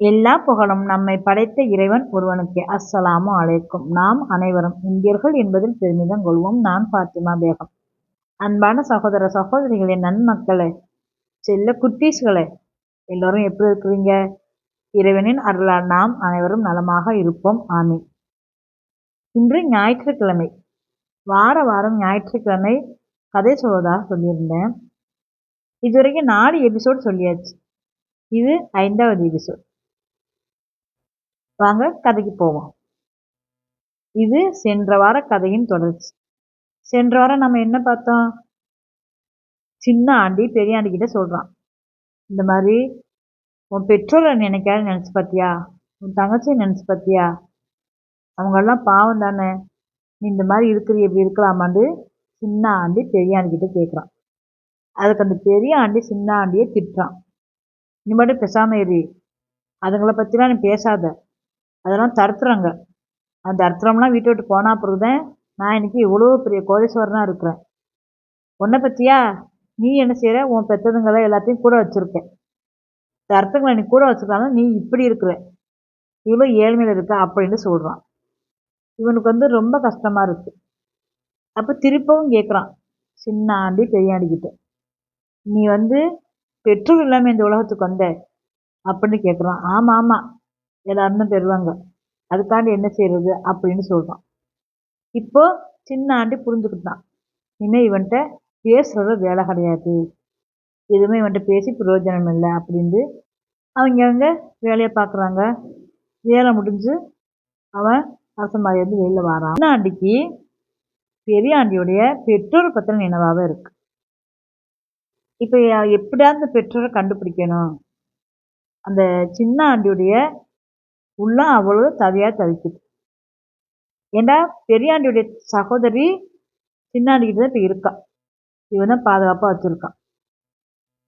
எல்லா புகழும் நம்மை படைத்த இறைவன் ஒருவனுக்கே. அஸ்ஸலாமு அலைக்கும். நாம் அனைவரும் இந்தியர்கள் என்பதில் பெருமிதம் கொள்வோம். நான் பாத்திமா பேகம். அன்பான சகோதர சகோதரிகளே நன்மக்களே செல்ல குட்டீஸ்களே எல்லோரும் எப்படி இருக்கிறீங்க? இறைவனின் அருளால் நாம் அனைவரும் நலமாக இருப்போம். ஆமி இன்று ஞாயிற்றுக்கிழமை. வார வாரம் ஞாயிற்றுக்கிழமை கதை சொல்வதாக சொல்லியிருந்தேன். இதுவரைக்கும் நாலு எபிசோட் சொல்லியாச்சு. இது ஐந்தாவது எபிசோட் வாங்க கதைக்கு போவோம். இது சென்ற வார கதையின் தொடர்ச்சி. சென்ற வாரம் நம்ம என்ன பார்த்தோம்? சின்ன ஆண்டி பெரிய ஆண்டி கிட்ட சொல்கிறான் இந்த மாதிரி உன் பெற்றோரை நினைக்காத நினச்சி பார்த்தியா? உன் தங்கச்சியை நினச்சி பார்த்தியா? அவங்கெல்லாம் பாவம் தானே? நீ இந்த மாதிரி இருக்கிற எப்படி இருக்கலாமான்னு சின்ன ஆண்டி பெரிய ஆண்டிக்கிட்ட கேட்குறான் அதுக்கு அந்த பெரிய ஆண்டி சின்ன ஆண்டியை திட்டுறான். நீ மட்டும் பேசாமல் இரு. அதுங்களை பற்றிலாம் நீ பேசாத. அதெல்லாம் தருத்துறாங்க. அந்த தருத்திரம்லாம் வீட்டை விட்டு போனால் பிறகு தான் நான் இன்றைக்கி இவ்வளோ பெரிய கோடீஸ்வரனாக இருக்கிறேன். உன்னை பற்றியா நீ என்ன செய்கிற உன் பெற்றதுங்களை எல்லாத்தையும் கூட வச்சுருக்க தர்த்தங்களை நீ கூட வச்சுருக்காங்க நீ இப்படி இருக்கிற. இவ்வளோ ஏழ்மையில் இருக்க அப்படின்னு சொல்கிறான் இவனுக்கு வந்து ரொம்ப கஷ்டமாக இருக்குது அப்போ திருப்பவும் கேட்குறான் சின்ன ஆண்டி பெரியாண்டிக்கிட்ட. நீ வந்து பெற்றோர் இல்லாமல் இந்த உலகத்துக்கு வந்த அப்படின்னு கேட்குறான் ஆமாம் ஆமாம் எல்லாரும் தான் பெறுவாங்க. அதுக்காண்டி என்ன செய்கிறது அப்படின்னு சொல்கிறான் இப்போ சின்ன ஆண்டி புரிஞ்சுக்கிட்டான். இனிமேல் இவன்கிட்ட பேசுறது வேலை கிடையாது. எதுவுமே இவன்கிட்ட பேசி பிரயோஜனம் இல்லை அப்படின்ட்டு அவங்க அவங்க வேலையை பார்க்குறாங்க. வேலை முடிஞ்சு அவன் அரசமாரியிருந்து வெளியில் வரான். சின்ன ஆண்டிக்கு பெரிய ஆண்டியுடைய பெற்றோரை பற்றின நினைவாக இருக்குது இப்போ எப்படியாவது பெற்றோரை கண்டுபிடிக்கணும். அந்த சின்ன ஆண்டியுடைய உள்ளம் அவ்வளோ தவியாக தவிக்குது. ஏண்டா? பெரியாண்டியுடைய சகோதரி சின்னாண்டிக்கிட்ட தான் இப்போ இருக்கா. இவன் தான் பாதுகாப்பாக வச்சுருக்கான்.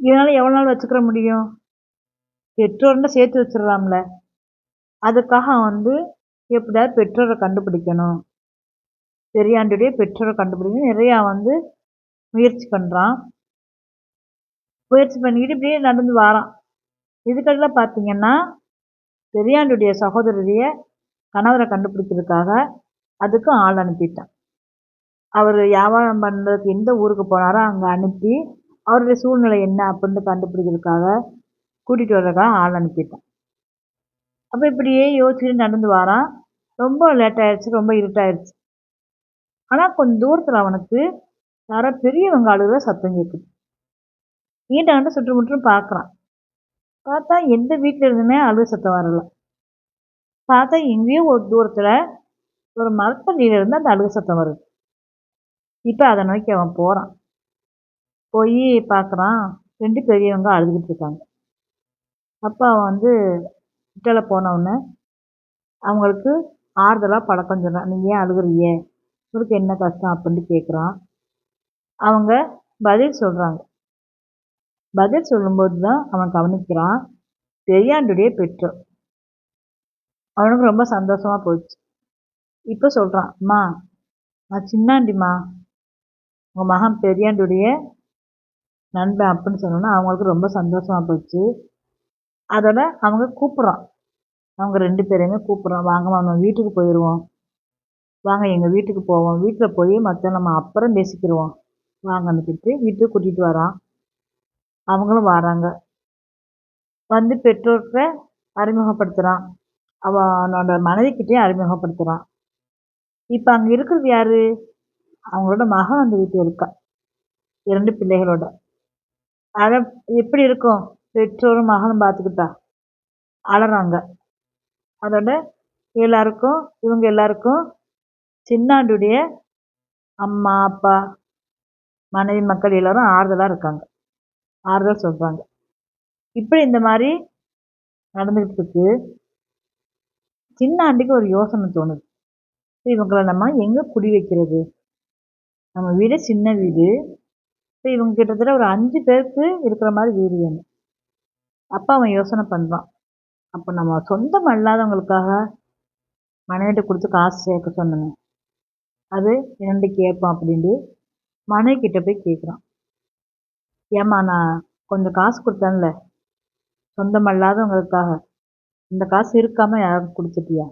இவனால் எவ்வளோ நாள் வச்சுக்கிற முடியும்? பெற்றோர்னா சேர்த்து வச்சிடலாம்ல. அதுக்காக அவன் வந்து எப்படியாவது பெற்றோரை கண்டுபிடிக்கணும். பெரியாண்டியுடைய பெற்றோரை கண்டுபிடிக்கணும். நிறையா வந்து முயற்சி பண்ணுறான் முயற்சி பண்ணிக்கிட்டு இப்படியே நடந்து வாரான். இதுக்கெல்லாம் பார்த்தீங்கன்னா பெரியாண்டுடைய சகோதரரிய கணவரை கண்டுபிடிக்கிறதுக்காக அதுக்கும் ஆள் அனுப்பிட்டேன். அவர் வியாபாரம் பண்ணுறதுக்கு எந்த ஊருக்கு போனாரோ அங்கே அனுப்பி அவருடைய சூழ்நிலை என்ன அப்படின்னு கண்டுபிடிக்கிறதுக்காக கூட்டிகிட்டு வர்றதுக்காக ஆள் அனுப்பிட்டேன். அப்போ இப்படியே யோசிச்சுட்டு நடந்து வரான். ரொம்ப லேட் ஆயிடுச்சு ரொம்ப இருட்டாயிடுச்சு ஆனால் கொஞ்சம் தூரத்தில் அவனுக்கு யாரோ பெரியவங்க அழுகிற சத்தம் கேட்குது. ஈட்டாண்ட சுற்றுமுற்றும் பார்க்குறான். பார்த்தா எந்த வீட்டில் இருந்துமே அழுகு சத்தம் வரல. பார்த்தா எங்கேயோ ஒரு தூரத்தில் ஒரு மரத்தடியிலிருந்து அந்த அழுகு சத்தம் வருது. இப்போ அதை நோக்கி அவன் போகிறான் போய் பார்க்குறான் ரெண்டு பெரியவங்க அழுதுகிட்டு இருக்காங்க. அப்போ அவன் வந்து கிட்டல போனவுடனே அவங்களுக்கு ஆறுதலாக பழக்கம் சொல்கிறான் நீங்கள் ஏன் அழுகுறியே? உங்களுக்கு என்ன கஷ்டம்? அப்படின்ட்டு கேட்குறான் அவங்க பதில் சொல்கிறாங்க பதில் சொல்லும்போது தான் அவன் கவனிக்கிறான். பெரியாண்டுடைய பெற்றோர். அவனுக்கு ரொம்ப சந்தோஷமாக போச்சு. இப்போ சொல்கிறான் அம்மா நான் சின்னாண்டிம்மா. உங்கள் மகன் பெரியாண்டுடைய நண்பன் அப்படின்னு சொன்னோன்னா அவங்களுக்கு ரொம்ப சந்தோஷமாக போச்சு. அதோட அவங்க கூப்பிட்றான். அவங்க ரெண்டு பேரையுமே கூப்பிட்றான். வாங்கம்மா நம்ம வீட்டுக்கு போயிடுவோம் வாங்க எங்கள் வீட்டுக்கு போவோம். வீட்டில் போய் மற்ற நம்ம அப்புறம் பேசிக்கிடுவோம் வாங்கன்னு சொல்லிட்டு வீட்டுக்கு கூட்டிகிட்டு வரான். அவங்களும் வராங்க. வந்து பெற்றோர்கிட்ட அறிமுகப்படுத்துகிறான் அவனோட மனைவிக்கிட்டேயும் அறிமுகப்படுத்துகிறான் இப்போ அங்கே இருக்கிறது யார்? அவங்களோட மகன் அந்த வீட்டில் இருக்கா. இரண்டு பிள்ளைகளோட. அதை எப்படி இருக்கும்? பெற்றோரும் மகனும் பார்த்துக்கிட்டா? அழறாங்க அதோட எல்லாருக்கும் இவங்க எல்லாருக்கும் சின்னாண்டுடைய அம்மா அப்பா மனைவி மக்கள் எல்லோரும் ஆறுதலாக இருக்காங்க. ஆறுதல் சொல்கிறாங்க இப்படி இந்த மாதிரி நடந்துக்கிட்டு இருக்கு சின்ன ஆண்டிக்கு ஒரு யோசனை தோணுது. இவங்களை நம்ம எங்கே குடி வைக்கிறது? நம்ம வீடு சின்ன வீடு. இப்போ இவங்க கிட்டத்தட்ட ஒரு அஞ்சு பேருக்கு இருக்கிற மாதிரி வீடு வேணும். அப்போ அவன் யோசனை பண்ணுறான் அப்போ நம்ம சொந்தம் அல்லாதவங்களுக்காக மனைவிட்ட கொடுத்து காசு சேர்க்க சொன்னேன். அது இரண்டு கேட்பான் அப்படின்ட்டு மனைவி கிட்ட போய் கேட்குறான் ஏம்மா நான் கொஞ்சம் காசு கொடுத்தேன்ல. சொந்தமல்லாதவங்களுக்காக. இந்த காசு இருக்காம யாராவது கொடுத்துட்டியா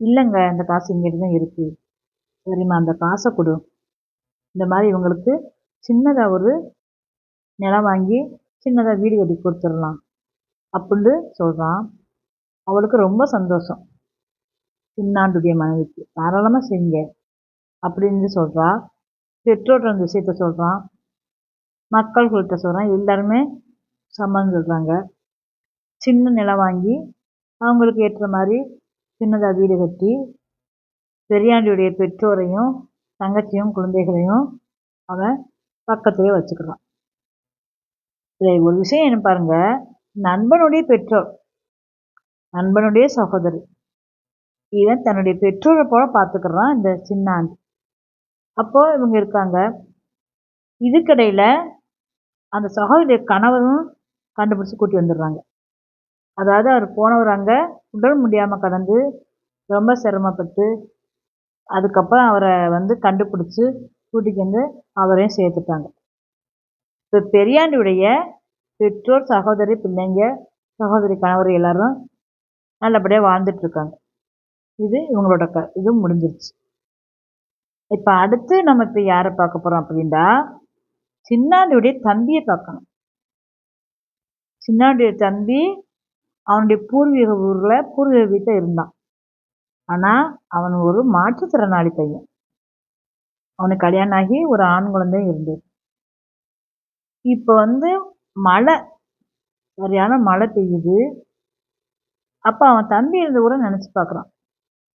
இல்லைங்க இந்த காசு இங்கிட்டு தான் இருக்குது சரிம்மா அந்த காசை கொடு. இந்த மாதிரி இவங்களுக்கு சின்னதாக ஒரு நிலம் வாங்கி சின்னதாக வீடு கட்டி கொடுத்துடலாம். அப்படின்னு சொல்கிறான் அவளுக்கு ரொம்ப சந்தோஷம். சின்னாண்டுடைய மனைவிக்கு. தாராளமாக செய்யுங்க. அப்படின்னு சொல்கிறா பெற்றோர் அந்த விஷயத்த சொல்கிறான் மக்கள்கிட்ட சொல்கிறான் எல்லாருமே சம்மதம் சொல்கிறாங்க சின்ன நிலம் வாங்கி அவங்களுக்கு ஏற்ற மாதிரி சின்னதாக வீடு கட்டி பெரியாண்டியுடைய பெற்றோரையும் தங்கச்சியும் குழந்தைகளையும் அவன் பக்கத்துலேயே வச்சுக்கிறான் இதில் ஒரு விஷயம் என்ன பாருங்க. நண்பனுடைய பெற்றோர் நண்பனுடைய சகோதரி இவன் தன்னுடைய பெற்றோரை போல பார்த்துக்கிறான் இந்த சின்னாண்டி. அப்போது இவங்க இருக்காங்க. இதுக்கடையில் அந்த சகோதரிய கணவரும் கண்டுபிடிச்சி கூட்டி வந்துடுறாங்க. அதாவது அவர் போனவர் அங்கே உடல் முடியாமல் கடந்து ரொம்ப சிரமப்பட்டு அதுக்கப்புறம் அவரை வந்து கண்டுபிடிச்சி கூட்டிக்கு வந்து அவரையும் சேர்த்துட்டாங்க. இப்போ பெரியாண்டியுடைய பெற்றோர் சகோதரி பிள்ளைங்க சகோதரி கணவர் எல்லாரும் நல்லபடியாக வாழ்ந்துட்டுருக்காங்க இது இவங்களோட க இது முடிஞ்சிருச்சு. இப்போ அடுத்து நம்ம இப்போ யாரை பார்க்க போகிறோம் அப்படின்னா சின்னாண்டியுடைய தம்பியை பார்க்கணும். சின்னாண்டியுடைய தம்பி அவனுடைய பூர்வீக ஊரில் பூர்வீக வீட்டில் இருந்தான். ஆனால் அவன் ஒரு மாற்றுத்திறனாளி பையன். அவனுக்கு கல்யாணம் ஆகி ஒரு ஆண் குழந்தையும் இருந்தது. இப்போ வந்து மழை சரியான மழை பெய்யுது. அப்போ அவன் தம்பி இருந்த ஊரை நினச்சி பார்க்குறான்.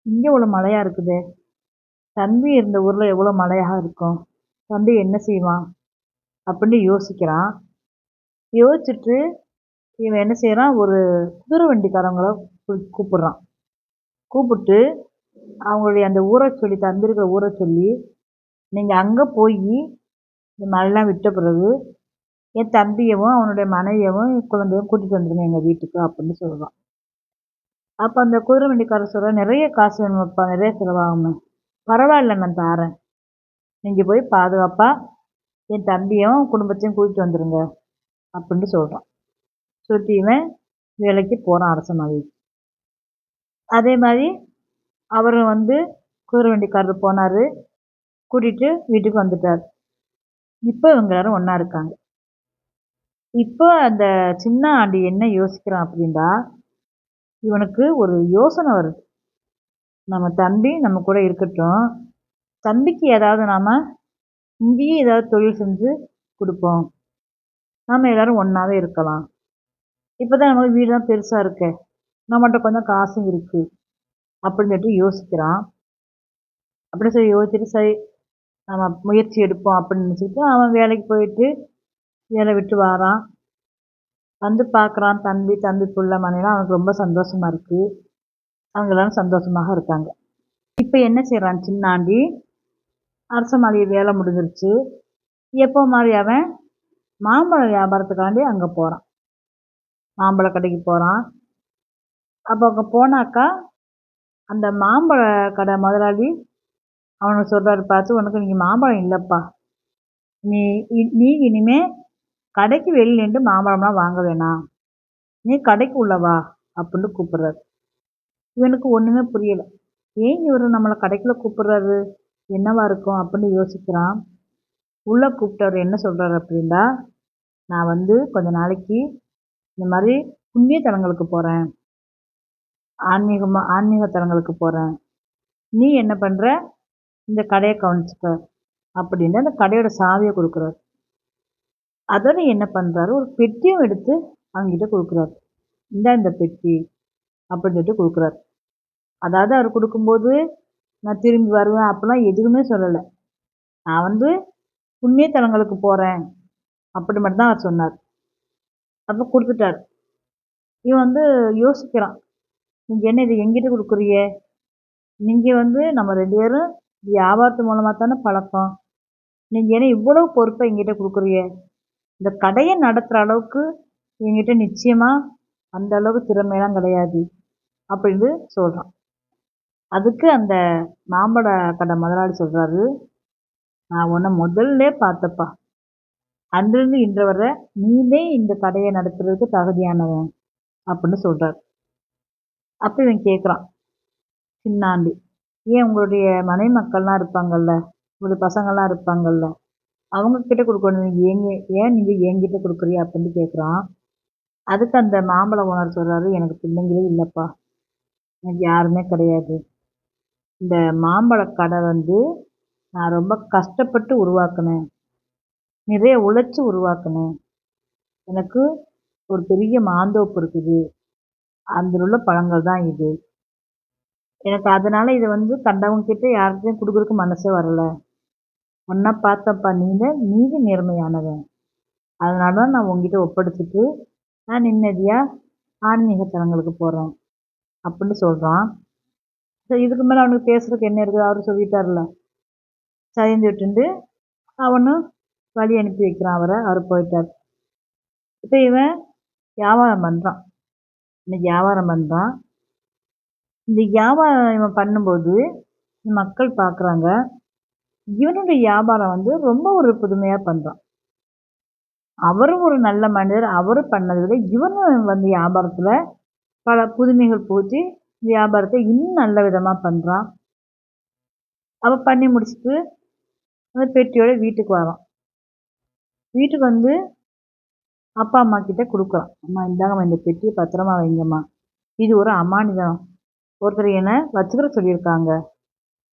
இங்கே இவ்வளோ மழையாக இருக்குது. தம்பி இருந்த ஊரில் எவ்வளோ மழையாக இருக்கும். தம்பி என்ன செய்வான்? அப்படின்னு யோசிக்கிறான். யோசிச்சுட்டு இவன் என்ன செய்கிறான் ஒரு குதிரை வண்டிக்காரங்கள கூப்பிட்றான். கூப்பிட்டு அவங்களுடைய அந்த ஊரை சொல்லி தந்திருக்கிற ஊரை சொல்லி நீங்கள் அங்கே போய் இந்த மழைலாம் விட்ட பிறகு என் தம்பியவும் அவனுடைய மனைவியவும் குழந்தையும் கூட்டிகிட்டு வந்துடுங்க எங்கள் வீட்டுக்கு அப்படின்னு சொல்கிறான் அப்போ அந்த குதிரை வண்டிக்காரர் சொல்கிற நிறைய காசு வேணுமப்பா நிறைய செலவாகுமே பரவாயில்ல நான் தாரேன். நீங்கள் போய் பாதுகாப்பாக என் தம்பியும் குடும்பத்தையும் கூட்டிகிட்டு வந்துடுங்க அப்படின்ட்டு சொல்கிறான் சொல்லிட்டு இவன் வேலைக்கு போகிறான் அரசன் மனைவிக்கு அதே மாதிரி அவரும் வந்து குதிரை வண்டிக்காரர் போனார். கூட்டிகிட்டு வீட்டுக்கு வந்துட்டார். இப்போ இவங்க எல்லாரும் ஒன்றா இருக்காங்க. இப்போ அந்த சின்ன ஆண்டி என்ன யோசிக்கிறான் அப்படின்னா இவனுக்கு ஒரு யோசனை வருது. நம்ம தம்பி நம்ம கூட இருக்கட்டும். தம்பிக்கு ஏதாவது நாம் இங்கேயும் ஏதாவது தொழில் செஞ்சு கொடுப்போம். நாம் எல்லோரும் ஒன்றாவே இருக்கலாம். இப்போ தான் நமக்கு வீடு தான் பெருசாக இருக்கு. நம்மகிட்ட கொஞ்சம் காசும் இருக்குது அப்படின்னு சொல்லிட்டு யோசிக்கிறான். அப்படி சரி யோசிச்சுட்டு சரி நம்ம முயற்சி எடுப்போம் அப்படின்னு நினச்சிக்கிட்டு அவன் வேலைக்கு போயிட்டு வேலை விட்டு வாரான். வந்து பார்க்குறான் தம்பி தம்பி புள்ள மனைவிலாம் அவனுக்கு ரொம்ப சந்தோஷமாக இருக்குது அவங்க எல்லோரும் சந்தோஷமாக இருக்காங்க. இப்போ என்ன செய்கிறான் சின்னாண்டி? அரச மாளிகை வேலை முடிஞ்சிருச்சு. எப்போ மாதிரி அவன்? மாம்பழம் வியாபாரத்துக்காண்டி அங்கே போகிறான் மாம்பழ கடைக்கு போகிறான் அப்போ அங்கே போனாக்கா அந்த மாம்பழ கடை முதலாளி அவனுக்கு சொல்கிறாரு பார்த்து உனக்கு நீங்கள் மாம்பழம் இல்லைப்பா. நீ நீ இனிமே கடைக்கு வெளியில் நின்று மாம்பழம்லாம் வாங்க வேணாம். நீ கடைக்கு உள்ளவா அப்படின்னு கூப்பிட்றாரு. இவனுக்கு ஒன்றுமே புரியலை. ஏன் இவர் நம்மளை கடைக்குள்ளே கூப்பிட்றாரு? என்னவா இருக்கும் அப்படின்னு யோசிக்கிறான். உள்ளே கூப்பிட்டவர் என்ன சொல்கிறாரு அப்படின்னா நான் வந்து கொஞ்ச நாளைக்கு இந்த மாதிரி புண்ணிய தலங்களுக்கு போகிறேன் ஆன்மீகமாக ஆன்மீக தலங்களுக்கு போகிறேன் நீ என்ன பண்ணுற இந்த கடையை கவனிச்சுக்க அப்படின்னு அந்த கடையோட சாவியை கொடுக்குறாரு. அதோட என்ன பண்ணுறாரு ஒரு பெட்டியும் எடுத்து அவங்ககிட்ட கொடுக்குறாரு. இந்த இந்த பெட்டி அப்படின்னு சொல்லிட்டு கொடுக்குறாரு. அதாவது அவர் கொடுக்கும்போது நான் திரும்பி வருவேன் அப்படிலாம் எதுவுமே சொல்லலை. நான் வந்து புண்ணியத்தலங்களுக்கு போகிறேன் அப்படி மட்டும்தான் அவர் சொன்னார். அப்போ கொடுத்துட்டார். இவன் வந்து யோசிக்கிறான். நீங்கள் என்ன இது எங்கிட்ட கொடுக்குறிய நீங்கள் வந்து நம்ம ரெண்டு பேரும் வியாபாரத்து மூலமாக தானே பழக்கம். நீங்கள் என்ன இவ்வளோ பொறுப்பை எங்கிட்ட கொடுக்குறிய இந்த கடையை நடத்துகிற அளவுக்கு என்கிட்ட நிச்சயமாக அந்த அளவுக்கு திறமையெல்லாம் கிடையாது அப்படின்னு சொல்கிறான் அதுக்கு அந்த மாம்பழ கடை முதலாளி சொல்கிறாரு நான் உன்னை முதல்ல பார்த்தப்பா. அன்றிலிருந்து இன்று வரை நீனே இந்த கடையை நடத்துறதுக்கு தகுதியானவன் அப்படின்னு சொல்கிறார் அப்போ இவன் கேட்குறான் சின்னாண்டி ஏன் உங்களுடைய மனை மக்கள்லாம் இருப்பாங்கல்ல உங்களுடைய பசங்கள்லாம் இருப்பாங்கல்ல அவங்க கிட்ட கொடுக்கணும் ஏங்க ஏன் நீங்கள் என்கிட்ட கொடுக்குறீ அப்படின்னு கேட்குறான் அதுக்கு அந்த மாம்பழ ஓனர் சொல்கிறாரு எனக்கு பிள்ளைங்களே இல்லைப்பா எனக்கு யாருமே கிடையாது. இந்த மாம்பழக்கடை கடை வந்து நான் ரொம்ப கஷ்டப்பட்டு உருவாக்கினேன். நிறைய உழைச்சி உருவாக்கினேன். எனக்கு ஒரு பெரிய மாந்தோப்பு இருக்குது. அதில் உள்ள பழங்கள் தான் இது. எனக்கு அதனால் இதை வந்து கண்டவங்க கிட்ட யார்கிட்டையும் கொடுக்குறக்கு மனசே வரலை. உன்னை பார்த்தப்பா நீங்கள் நீதி நேர்மையானவன். அதனால தான் நான் உங்ககிட்ட ஒப்படைச்சிட்டு நான் நிம்மதியாக ஆன்மீக தலங்களுக்கு போகிறேன் அப்படின்னு சொல்கிறான் சரி இதுக்கு மேலே அவனுக்கு பேசுறதுக்கு என்ன இருக்குது? அவர் சொல்லிட்டார்ல சரிந்து விட்டுண்டு அவனும் வழி அனுப்பி வைக்கிறான் அவரை. அவர் போயிட்டார். இப்போ இவன் வியாபாரம் பண்ணுறான் இன்னைக்கு வியாபாரம் பண்ணுறான் இந்த வியாபாரம் இவன் பண்ணும்போது மக்கள் பார்க்குறாங்க இவனுடைய வியாபாரம் வந்து ரொம்ப ஒரு புதுமையாக பண்ணுறான் அவரும் ஒரு நல்ல மனிதர் அவரும் பண்ணதை விட இவனும் வந்து வியாபாரத்தில் பல புதுமைகள் பூச்சி. வியாபாரத்தை இன்னும் நல்ல விதமாக பண்ணுறான் அவள் பண்ணி முடிச்சுட்டு அந்த பெட்டியோட வீட்டுக்கு வரான். வீட்டுக்கு வந்து அப்பா அம்மா கிட்ட கொடுக்குறான். அம்மா இந்தாங்கம்மா இந்த பெட்டியை பத்திரமா வைங்கம்மா. இது ஒரு அமானிதம். ஒருத்தர் என்னை வச்சுக்கிற சொல்லியிருக்காங்க.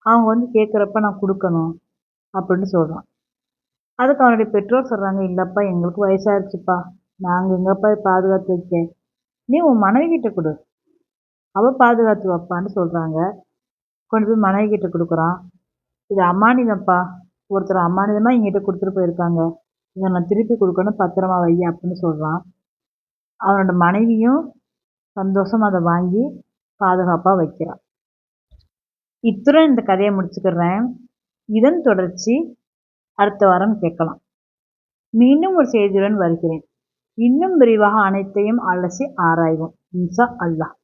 அவங்க வந்து கேட்குறப்ப நான் கொடுக்கணும் அப்படின்னு சொல்கிறான் அதுக்கு அவனுடைய பெற்றோர் சொல்கிறாங்க இல்லைப்பா எங்களுக்கு வயசாகிடுச்சுப்பா நாங்கள் எங்கப்பா பாதுகாத்து வைக்க? நீ உன் மனைவி கிட்ட கொடு. அவள் பாதுகாத்து வைப்பான்னு சொல்கிறாங்க கொண்டு போய் மனைவி கிட்ட கொடுக்குறான். இது அமானிதம்ப்பா ஒருத்தர் அமானிதமாக எங்கிட்ட கொடுத்துட்டு போயிருக்காங்க. இதை நான் திருப்பி கொடுக்கணும் பத்திரமா வை அப்படின்னு சொல்கிறான் அவனோட மனைவியும் சந்தோஷமாக அதை வாங்கி பாதுகாப்பாக வைக்கிறான். இத்துடன் இந்த கதையை முடிச்சுக்கிறேன். இதன் தொடர்ச்சி அடுத்த வாரம் கேட்கலாம். மீண்டும் ஒரு செய்தியுடன் வருகிறேன். இன்னும் விரிவாக அனைத்தையும் அலசி ஆராய்வோம். இன்சா அல்லாஹ்.